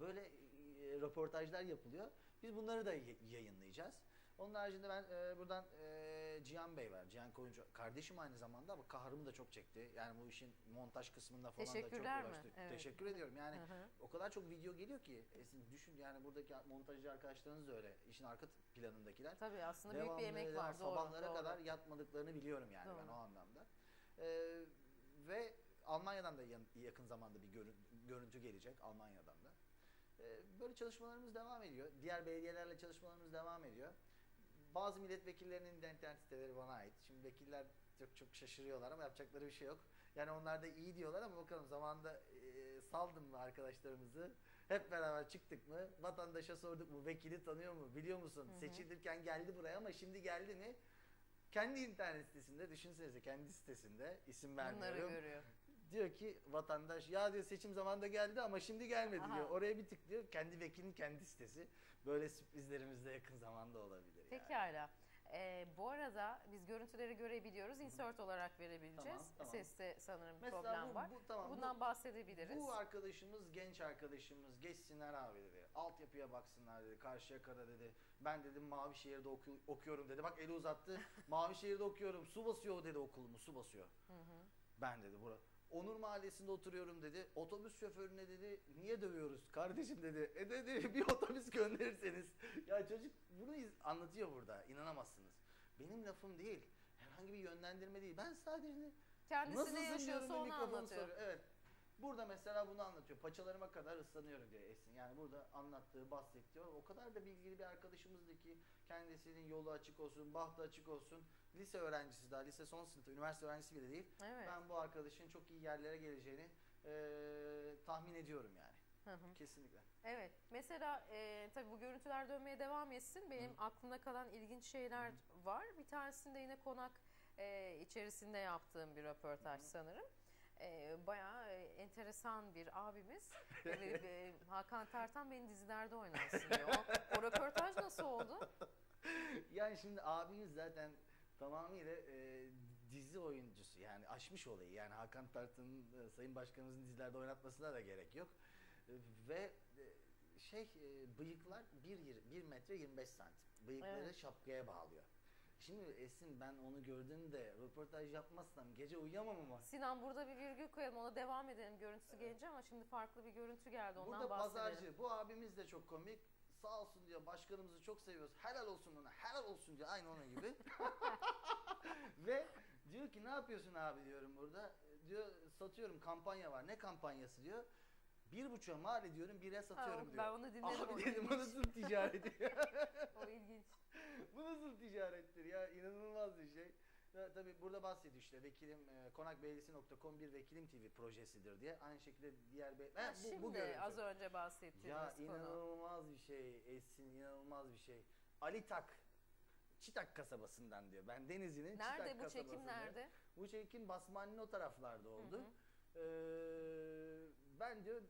Böyle e, röportajlar yapılıyor. Biz bunları da yayınlayacağız. Onun haricinde ben e, buradan e, Cihan Bey var. Cihan Koyuncu kardeşim aynı zamanda ama kahrımı da çok çekti. Yani bu işin montaj kısmında falan da çok uğraştı. Evet. Teşekkür ediyorum. Yani Hı hı. o kadar çok video geliyor ki Esin düşün yani buradaki montajcı arkadaşlarınız da öyle. İşin arka planındakiler. Tabii aslında büyük Devamlı bir emek var. Sabahlara doğru. kadar yatmadıklarını biliyorum yani ben Doğru. o anlamda. Ee, ve Almanya'dan da yakın zamanda bir görün- görüntü gelecek Almanya'dan da. Ee, böyle çalışmalarımız devam ediyor. Diğer belediyelerle çalışmalarımız devam ediyor. Bazı milletvekillerinin de internet siteleri bana ait. Şimdi vekiller çok çok şaşırıyorlar ama yapacakları bir şey yok. Yani onlar da iyi diyorlar ama bakalım zamanda e, saldım mı arkadaşlarımızı? Hep beraber çıktık mı? Vatandaşa sorduk mu? Vekili tanıyor mu? Biliyor musun? Hı hı. Seçilirken geldi buraya ama şimdi geldi mi? Kendi internet sitesinde düşünsenize kendi sitesinde isim Bunları vermiyorum. görüyor. Diyor ki vatandaş ya diyor seçim zamanında geldi ama şimdi gelmedi Aha. diyor. Oraya bir tıklıyor. Kendi vekilin kendi sitesi. Böyle sürprizlerimiz de yakın zamanda olabilir. yani. Pekala. Ee, bu arada biz görüntüleri görebiliyoruz. Insert olarak verebileceğiz. Tamam, tamam. Seste sanırım Mesela problem bu, var. bu tamam. bu- Bundan bahsedebiliriz. Bu arkadaşımız genç arkadaşımız geçsinler abi dedi. Altyapıya baksınlar dedi. Karşıyaka'da dedi. Ben dedim Mavişehir'de oku- okuyorum dedi. Bak eli uzattı. Mavişehir'de okuyorum. Su basıyor dedi okulumu su basıyor. Hı hı. Ben dedi bura. Onur Mahallesi'nde oturuyorum dedi. Otobüs şoförüne dedi niye dövüyoruz kardeşim dedi. E dedi bir otobüs gönderirseniz. Ya çocuk bunu anlatıyor burada. İnanamazsınız. Benim lafım değil. Herhangi bir yönlendirme değil. Ben sadece Kendisi diyorum yaşıyorsa onu anlatıyor. soruyor. Evet. Burada mesela bunu anlatıyor. Paçalarıma kadar ıslanıyorum diyor Esin. Yani burada anlattığı, bahsettiği o kadar da bilgili bir arkadaşımızdı ki kendisinin yolu açık olsun, bahtı açık olsun. Lise öğrencisi daha, lise son sınıfta, üniversite öğrencisi bile değil. Evet. Ben bu arkadaşın çok iyi yerlere geleceğini eee, tahmin ediyorum yani. Hı hı. Kesinlikle. Evet. Mesela e, tabii bu görüntüler dönmeye devam etsin. Benim aklımda kalan ilginç şeyler var. Bir tanesinde yine konak e, içerisinde yaptığım bir röportaj sanırım. E, bayağı enteresan bir abimiz. E, e, Hakan Tartan beni dizilerde oynasın diyor. O, o röportaj nasıl oldu? yani şimdi abimiz zaten tamamıyla e, dizi oyuncusu yani aşmış olayı yani Hakan Tartan'ın e, Sayın Başkanımızın dizilerde oynatmasına da gerek yok E, ve e, şey e, bıyıklar 1, 1 metre 25 santim bıyıkları Evet. şapkaya bağlıyor. Şimdi Esin ben onu gördüğümde röportaj yapmazsam gece uyuyamam ama Sinan burada bir virgül koyalım ona devam edelim. Görüntüsü gelince ama şimdi farklı bir görüntü geldi ondan Burada bahsedelim. pazarcı. Bu abimiz de çok komik. Sağ olsun diyor başkanımızı çok seviyoruz. Helal olsun ona. Helal olsun diyor. Aynı onun gibi. Ve diyor ki ne yapıyorsun abi diyorum burada. Diyor satıyorum kampanya var. Ne kampanyası diyor. Bir buçuğa mal ediyorum bire satıyorum Ha, diyor. ben onu dinledim, o Abi dedim ilginç. nasıl ticareti? O ilginç. bu nasıl ticarettir ya? İnanılmaz bir şey. Ya, tabii burada bahsediyor işte vekilim e, konakbelediyesi.com bir vekilim TV projesidir diye. Aynı şekilde diğer be- Ha, bu, şimdi bu görüntü. az önce bahsettiğimiz Ya konu. inanılmaz bir şey Esin inanılmaz bir şey. Ali Tak Çitak kasabasından diyor. Ben Denizli'nin Nerede Çitak bu çekim kasabasında. nerede? Bu çekim Basmani'nin o taraflarda oldu. Hı Ee, ben diyor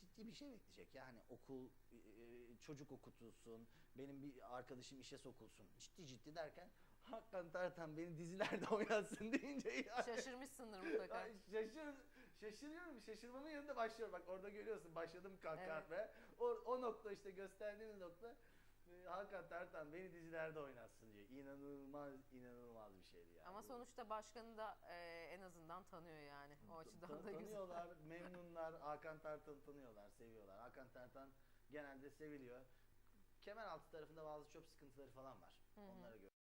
ciddi bir şey bekleyecek. Yani okul e, çocuk okutulsun, benim bir arkadaşım işe sokulsun. Ciddi ciddi derken Hakan Tartan beni dizilerde oynatsın deyince ya. Şaşırmışsındır mutlaka. Ay, şaşır, şaşırıyorum. Şaşırmanın yanında başlıyorum. Bak orada görüyorsun başladım kahkaha O, o nokta işte gösterdiğiniz nokta e, Hakan Tartan beni dizilerde oynatsın diyor. İnanılmaz inanılmaz bir şeydi yani. Ama sonuçta başkanı da e, en azından tanıyor yani. O açıdan Ta- da güzel. tanıyorlar, memnunlar. Hakan Tartan'ı tanıyorlar, seviyorlar. Hakan Tartan genelde seviliyor. Kemeraltı tarafında bazı çöp sıkıntıları falan var. Hı hı. Onlara göre.